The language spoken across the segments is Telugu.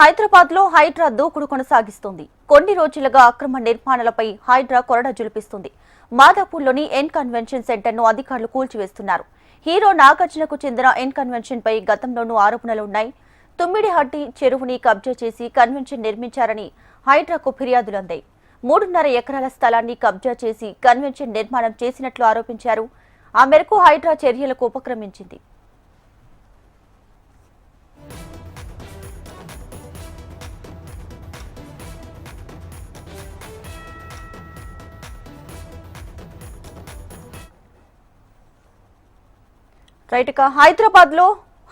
హైదరాబాద్లో హైడ్రా దూకుడు కొనసాగిస్తోంది. కొన్ని రోజులుగా అక్రమ నిర్మాణాలపై హైడ్రా కొరడ జులిపిస్తుంది. మాదాపూర్లోని ఎన్ కన్వెన్షన్ సెంటర్ను అధికారులు కూల్చివేస్తున్నారు. హీరో నాగార్జునకు చెందిన ఎన్ కన్వెన్షన్ పై గతంలోనూ ఆరోపణలు ఉన్నాయి. తుమ్మిడిహట్టి చెరువుని కబ్జా చేసి కన్వెన్షన్ నిర్మించారని హైడ్రాకు ఫిర్యాదులు అందాయి. మూడున్నర ఎకరాల స్థలాన్ని కబ్జా చేసి కన్వెన్షన్ నిర్మాణం చేసినట్లు ఆరోపించారు. ఆ మేరకు హైడ్రా చర్యలకు ఉపక్రమించింది. రైట్ ఇక హైదరాబాద్లో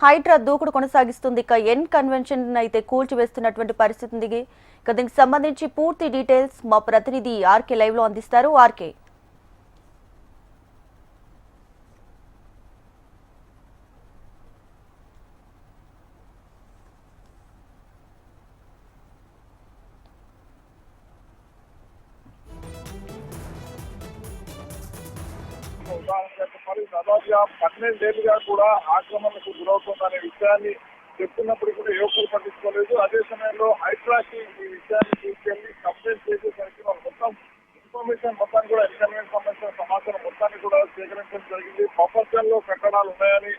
హైడ్రా దూకుడు కొనసాగిస్తుంది. ఇక ఎన్ కన్వెన్షన్ అయితే కూల్చివేస్తున్నటువంటి పరిస్థితి ఉంది. ఇక దీనికి సంబంధించి పూర్తి డీటెయిల్స్ మా ప్రతినిధి ఆర్కే లైవ్లో అందిస్తారు. ఆర్కే. మరి చెప్పాలి దాదాపుగా పన్నెండు ఏళ్ళుగా కూడా ఆక్రమణకు గురవుతుందనే విషయాన్ని చెప్తున్నప్పుడు కూడా యువకులు పట్టించుకోలేదు. అదే సమయంలో హైడ్రాకి ఈ విషయాన్ని తీసుకెళ్ళి కంప్లైంట్ చేసేసరికి వాళ్ళు మొత్తం ఇన్ఫర్మేషన్ మొత్తాన్ని కూడా ఎన్విరాన్మెంట్ సంబంధించిన సమాచారం మొత్తాన్ని కూడా సేకరించడం జరిగింది. బఫర్లో కట్టడాలు ఉన్నాయని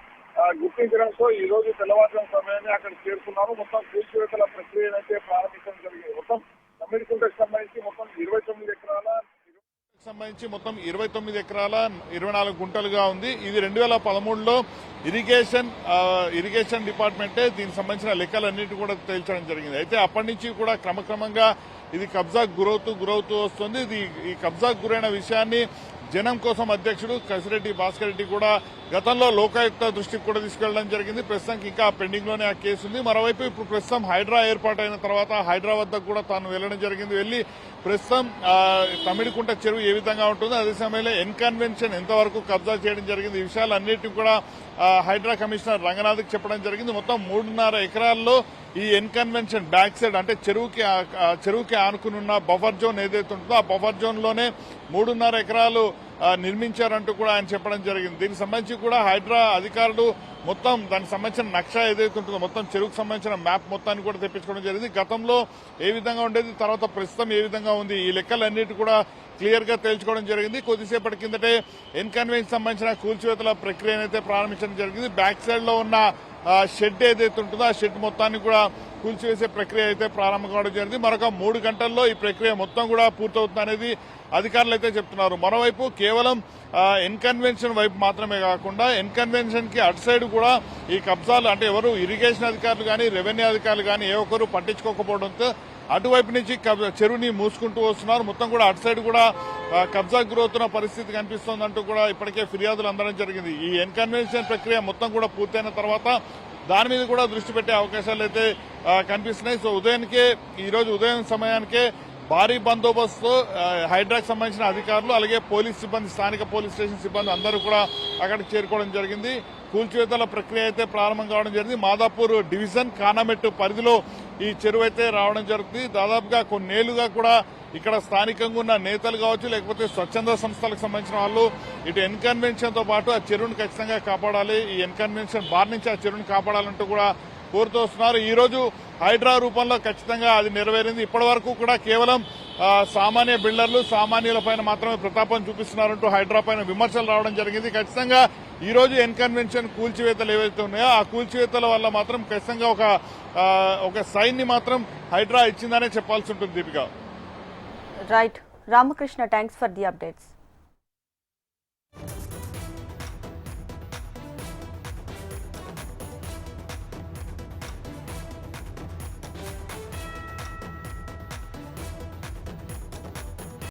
గుర్తించడంతో ఈ రోజు తెల్లవారుజాము సమయాన్ని అక్కడ చేరుకున్నారు మొత్తం కూల్చివేతల ప్రక్రియనైతే ప్రారంభించడం జరిగింది. మొత్తం తమిళకుంటకు సంబంధించి మొత్తం ఇరవై తొమ్మిది ఎకరాల సంబంధించి మొత్తం ఇరవై తొమ్మిది ఎకరాల ఇరవై నాలుగు గుంటలుగా ఉంది. ఇది రెండు వేల పదమూడులో ఇరిగేషన్ ఇరిగేషన్ డిపార్ట్మెంటే దీనికి సంబంధించిన లెక్కలన్నిటి కూడా తేల్చడం జరిగింది. అయితే అప్పటి నుంచి కూడా క్రమక్రమంగా ఇది కబ్జాకు గురవుతూ గురవుతూ వస్తుంది. ఇది ఈ కబ్జాకు గురైన విషయాన్ని జనం కోసం అధ్యక్షుడు కసిరెడ్డి భాస్కర్ రెడ్డి కూడా గతంలో లోకాయుక్త దృష్టికి కూడా తీసుకెళ్ళడం జరిగింది. ప్రస్తుతానికి ఇంకా పెండింగ్లోనే ఆ కేసు ఉంది. మరోవైపు ఇప్పుడు ప్రస్తుతం హైడ్రా ఏర్పాటు అయిన తర్వాత హైడ్రా వద్దకు కూడా తాను వెళ్ళడం జరిగింది. వెళ్ళి ప్రస్తుతం తమిడికుంట చెరువు ఏ విధంగా ఉంటుందో అదే సమయంలో ఎన్కన్వెన్షన్ ఎంతవరకు కబ్జా చేయడం జరిగింది ఈ విషయాలన్నిటిని కూడా హైడ్రా కమిషనర్ రంగనాథ్కి చెప్పడం జరిగింది. మొత్తం మూడున్నర ఎకరాల్లో ఈ ఎన్కన్వెన్షన్ బ్యాక్ సైడ్ అంటే చెరువుకి చెరువుకి ఆనుకునున్న బఫర్ జోన్ ఏదైతే ఉంటుందో ఆ బఫర్ జోన్లోనే మూడున్నర ఎకరాలు నిర్మించారంటూ కూడా ఆయన చెప్పడం జరిగింది. దీనికి సంబంధించి కూడా హైడ్రా అధికారులు మొత్తం దానికి సంబంధించిన నక్ష ఏదైతే ఉంటుందో మొత్తం చెరువుకు సంబంధించిన మ్యాప్ మొత్తాన్ని కూడా తెప్పించుకోవడం జరిగింది. గతంలో ఏ విధంగా ఉండేది తర్వాత ప్రస్తుతం ఏ విధంగా ఉంది ఈ లెక్కలన్నిటి కూడా క్లియర్గా తేల్చుకోవడం జరిగింది. కొద్దిసేపటి కిందటే ఎన్కన్వెన్స్ సంబంధించిన కూల్చివేతల ప్రక్రియను అయితే ప్రారంభించడం జరిగింది. బ్యాక్ సైడ్లో ఉన్న షెడ్ ఏదైతే ఉంటుందో ఆ షెడ్ మొత్తాన్ని కూడా కూల్చివేసే ప్రక్రియ అయితే ప్రారంభం కావడం జరిగింది. మరొక మూడు గంటల్లో ఈ ప్రక్రియ మొత్తం కూడా పూర్తవుతుంది అనేది అధికారులు అయితే చెప్తున్నారు. మరోవైపు కేవలం ఎన్కన్వెన్షన్ వైపు మాత్రమే కాకుండా ఎన్కన్వెన్షన్కి అటు సైడ్ కూడా ఈ కబ్జాలు అంటే ఎవరు ఇరిగేషన్ అధికారులు కానీ రెవెన్యూ అధికారులు కానీ ఏ ఒక్కరు పట్టించుకోకపోవడంతో అటువైపు నుంచి చెరువుని మూసుకుంటూ వస్తున్నారు. మొత్తం కూడా అటు సైడ్ కూడా కబ్జా గురవుతున్న పరిస్థితి కనిపిస్తోందంటూ కూడా ఇప్పటికే ఫిర్యాదులు అందడం జరిగింది. ఈ ఎన్కన్వెన్షన్ ప్రక్రియ మొత్తం కూడా పూర్తయిన తర్వాత దాని మీద కూడా దృష్టి పెట్టే అవకాశాలు అయితే కనిపిస్తున్నాయి. సో ఉదయానికే ఈరోజు ఉదయం సమయానికే భారీ బందోబస్తు హైడ్రాక్ సంబంధించిన అధికారులు అలాగే పోలీస్ సిబ్బంది స్థానిక పోలీస్ స్టేషన్ సిబ్బంది అందరూ కూడా అక్కడికి చేరుకోవడం జరిగింది. కూల్చివేతల ప్రక్రియ అయితే ప్రారంభం కావడం జరిగింది. మాదాపూర్ డివిజన్ కానామెట్టు పరిధిలో ఈ చెరువు అయితే రావడం జరుగుతుంది. దాదాపుగా కొన్నేళ్ళుగా కూడా ఇక్కడ స్థానికంగా ఉన్న నేతలు కావచ్చు లేకపోతే స్వచ్ఛంద సంస్థలకు సంబంధించిన వాళ్ళు ఇటు ఎన్కన్వెన్షన్తో పాటు ఆ చెరువును ఖచ్చితంగా కాపాడాలి. ఈ ఎన్కన్వెన్షన్ బార్ నుంచి ఆ చెరువును కాపాడాలంటూ కూడా కోరుతూ వస్తున్నారు. ఈ రోజు హైడ్రా రూపంలో ఖచ్చితంగా అది నెరవేరింది. ఇప్పటి వరకు కూడా కేవలం సామాన్య బిల్డర్లు సామాన్యుల పైన మాత్రమే ప్రతాపం చూపిస్తున్నారంటూ హైడ్రా పైన విమర్శలు రావడం జరిగింది. ఖచ్చితంగా ఈ రోజు ఎన్కన్వెన్షన్ కూల్చివేతలు ఏవైతే ఉన్నాయో ఆ కూల్చివేతల వల్ల మాత్రం ఖచ్చితంగా ఒక ఒక సైన్ని మాత్రం హైడ్రా ఇచ్చిందనే చెప్పాల్సి ఉంటుంది Deepika. Right Ramakrishna thanks for the updates